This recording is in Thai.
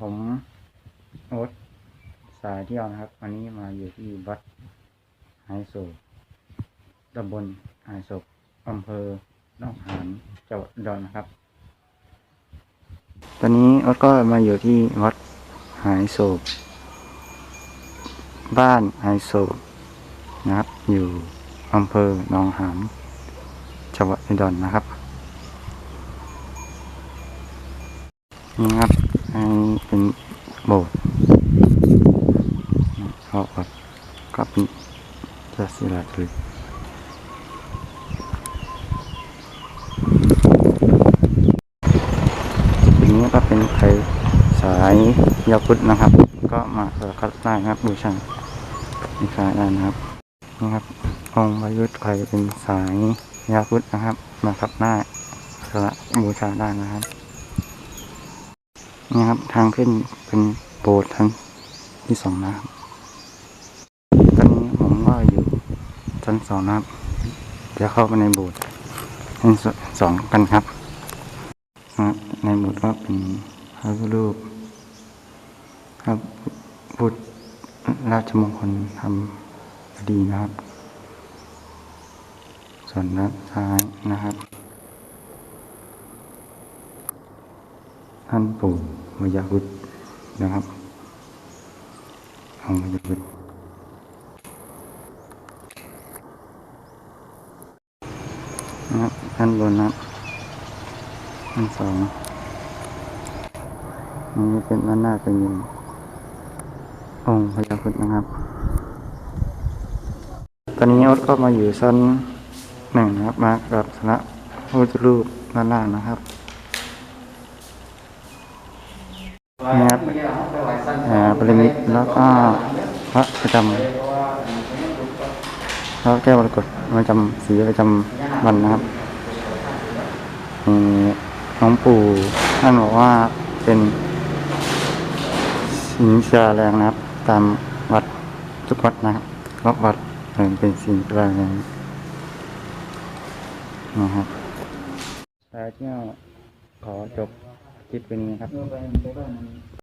ผมโอ๊ตสายเที่ยวนะครับวันนี้มาอยู่ที่วัดไฮโศกตำบลไฮโศกอำเภอหนองหานจังหวัดอุดรนะครับ ตอนนี้โอ๊ตก็มาอยู่ที่วัดไฮโศกบ้านไฮโศกนะครับ อยู่อำเภอหนองหานจังหวัดอุดรนะครับนี่ครับ อันนี้เป็นโบสถ์เขาแบบก็เป็นจัศิลาเลยทีนี้ก็เป็นใครสายยาพุทธนะครับ ก็มาสักการะได้นะครับบูชาบูชาได้นะครับนี่ครับองค์วายุทธใครเป็นสายยาพุทธนะครับ มาขับหน้าสักการะบูชาได้นะครับ นี่ครับ ทางขึ้นเป็นโบสถ์ทั้งที่สองนะครับตอนนี้ผมก็อยู่ชั้นสองนะครับจะเข้าไปในโบสถ์ชั้นสองกันครับนะครับในโบสถ์ก็เป็นพระรูปครับพุทธราชมงคลทำดีนะครับ ส่วนด้านซ้ายนะครับ ท่านปู่มยาวุฒนะครับองค์มยาวุฒนะครับท่านบนนะท่านสองอันนี้เป็นด้านหน้าเป็นองค์พยาพุทธนะครับ ตอนนี้อดก็มาอยู่ชั้นหนึ่งนะครับ มากับพระพุทธรูปด้านล่างนะครับ นะครับปริมิตรแล้วก็พระประจำพระแก้วมรกตประจำสีประจำวันนะครับมีหลวงปู่ท่านบอกว่าเป็นสินเชียแรงนะครับ ตามวัดทุกวัดนะครับรอบวัดเป็นสินเชียแรงนะครับแต่เที่ยขอจบ คลิปไปนี้ครับ